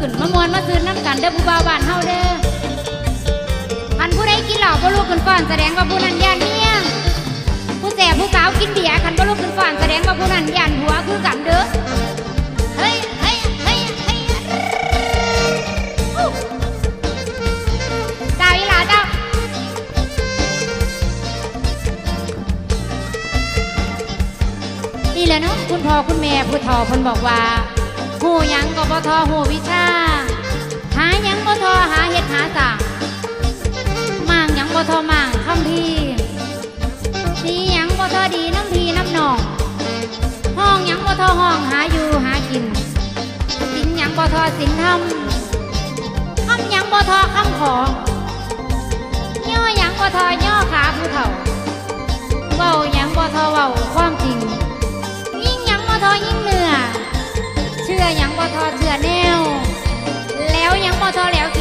ขึ้นมามวนมาซื้อน้ำกันเด้อผู้บ่าวบ้านเฮาเด้ออันผู้ใดกินเหล้าบ่ลุกขึ้นฟ้อนแสดงว่าผู้นั้นย่านเมียผู้แสบผู้สาวกินเบียร์คันบ่ลุกขึ้นฟ้อนแสดงว่าผู้นั้นย่านหัวคือกันเด้อเฮ้ยเฮ้ยเฮ้ยเฮ้ยอู้เจ้าอีหลาเจ้านี่แหละเนาะคุณพ่อคุณแม่ผู้ทอเพิ่นบอกว่าหูหยังก็บ่ ทอหูวิชา หายังบ่ทอหาเห็ดหาสั่งมางยังบ่ทอมางคำพีดีหยังบ่ทอดีน้ำพีน้ำหนอง ห้องยังบ่ทอห้องหาอยู่หากิน สินยังบ่ทอสินทำคำยังบ่ทอคำของ ทอเชื่อแน